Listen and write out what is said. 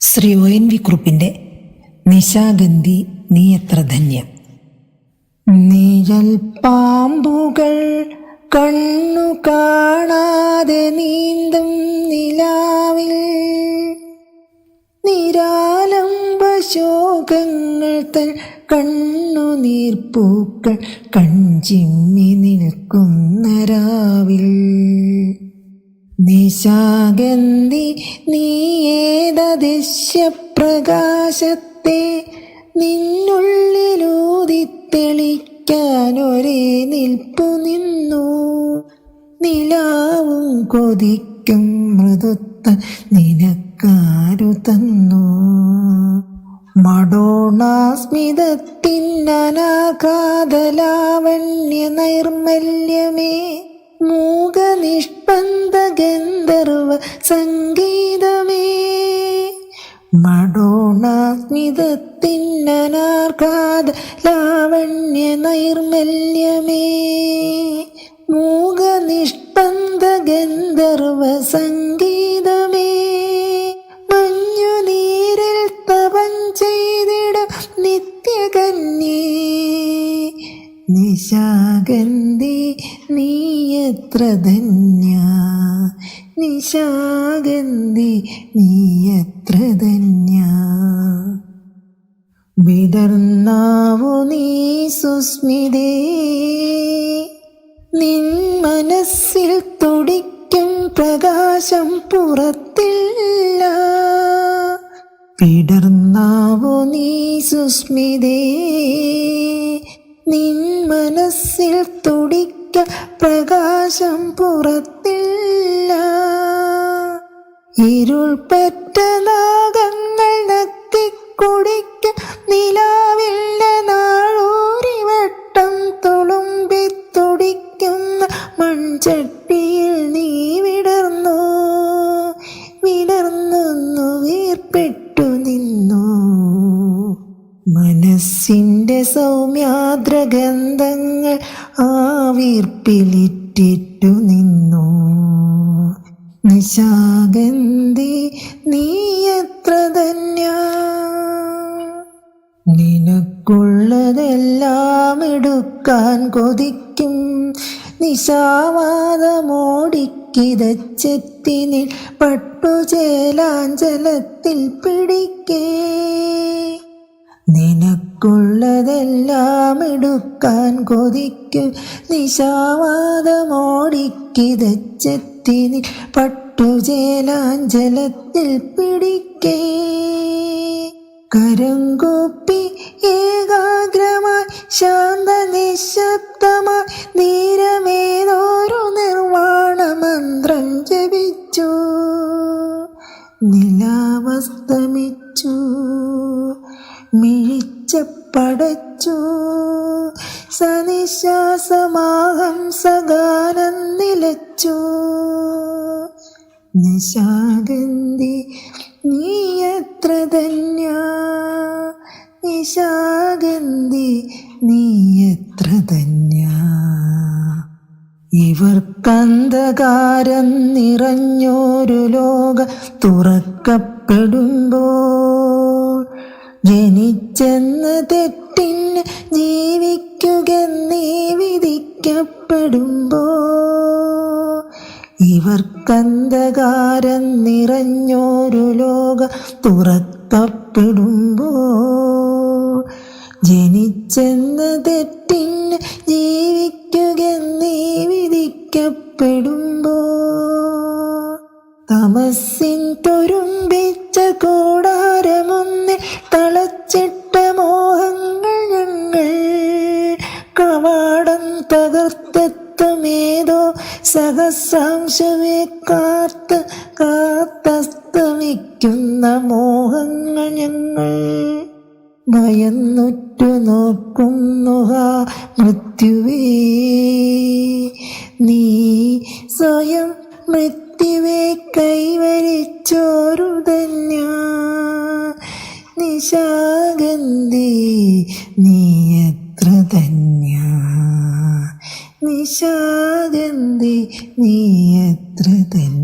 Shri O N V കുറുപ്പിന്റെ നിശാഗന്ധി നീ എത്ര ധന്യം. നിഴൽ പാമ്പുകൾ കണ്ണു കാണാതെ നീന്തും നിലാവിൽ. നിരാലംബ ശോകങ്ങൾ തൻ കണ്ണുനീർപ്പൂക്കൾ കൺചിമ്മി നിൽക്കുന്ന രാവിൽ. നിശാഗന്ധി നീയേതദൃശ്യപ്രകാശത്തെ നിന്നുള്ളിലൂതി തെളിക്കാൻ ഒരേ നിൽപ്പു നിന്നു. നിലാവും കൊതിക്കും മൃദുത്ത നിനക്കാരു തന്നു. മടോണാസ്മിതത്തിനനാഘാതലാവണ്യ നൈർമല്യമേ മൂകനിഷ്പന്ദ ഗന്ധർവ സംഗീതമേ. മടോണാസ്മിതത്തിനനാഘാത ലാവണ്യ നൈർമല്യമേ മൂകനിഷ്പന്ത ഗന്ധർവ സംഗീതമേ. മഞ്ഞുനീരിൽ തപം ചെയ്തിടും നിത്യകന്യേ. നിശാഗന്ധി നീ ധന്യ നിശാഗന്ധി നീ എത്ര ധന്യ? വിടർന്നാവു നീ സുസ്മിതേ? നിൻ മനസ്സിൽ തുടിക്കും പ്രകാശം പുറത്തില്ല. വിടർന്നാവു നീ സുസ്മിതേ? നിൻ മനസ്സിൽ തുടിക്ക പ്രകാശം പുറത്തില്ല. ഇരുൾപ്പെട്ട നാഗങ്ങൾ നക്കിക്കുടിക്ക സൗമ്യാദ്രഗന്ധങ്ങൾ ആവീർപ്പിലിറ്റിട്ടു നിന്നു. നിശാഗന്ധി നീയത്ര ധന്യ. നിനക്കുള്ളതെല്ലാം എടുക്കാൻ കൊതിക്കും. നിശാവാദമോടിക്കിതച്ചെത്തിനിൽ പട്ടുചേലാഞ്ചലത്തിൽ പിടിക്കേ. നിനക്കുള്ളതെല്ലാം എടുക്കാൻ കൊതിക്കും. നിശാവാദമോടിക്കിതച്ചെത്തിനി പട്ടുചേലാഞ്ചലത്തിൽ പിടിക്കേ. കരങ്കൂപ്പി ഏകാഗ്രമായി ശാന്ത നിശബ്ദമായി നീരമേതോരു നിർവാണ മന്ത്രം ജപിച്ചു. നിലാവസ്തമിച്ചു. നിശാഗന്ധി നീ എത്ര ധന്യ. നിശാഗന്ധി നീ എത്ര ധന്യ. ഇവർക്കന്ധകാരം നിറഞ്ഞൊരു ലോക തുറക്കപ്പെടുമ്പോൾ ജനിച്ചെന്ന് തെറ്റിന് നീ വിധിക്കപ്പെടുമ്പോ ഇവർക്കന്ധകാരം നിറഞ്ഞൊരു ലോക തുറക്കപ്പെടുമ്പോ ജനിച്ചെന്ന് തെറ്റിന് നീ വിധിക്കപ്പെടുമ്പോ തമസിൻ തുരുമ്പിച്ച കൂടാരമൊന്നിൽ തളച്ചിട്ട മോഹങ്ങൾ ഞങ്ങൾ കവാടം തകർത്തെത്തുമേതോ സഹസ്രാംശമേ കാത്ത് കാത്തസ്തമിക്കുന്ന മോഹങ്ങൾ ഞങ്ങൾ. ഭയന്നുറ്റു നോക്കുന്നു മൃത്യുവേ. നീ സ്വയം മൃത്യുവെ കൈവരിച്ചോരു ധന്യ. നിശാഗന്ധി നീ എത്ര ധന്യ. നിശാഗന്ധി നീ എത്ര ധന്യ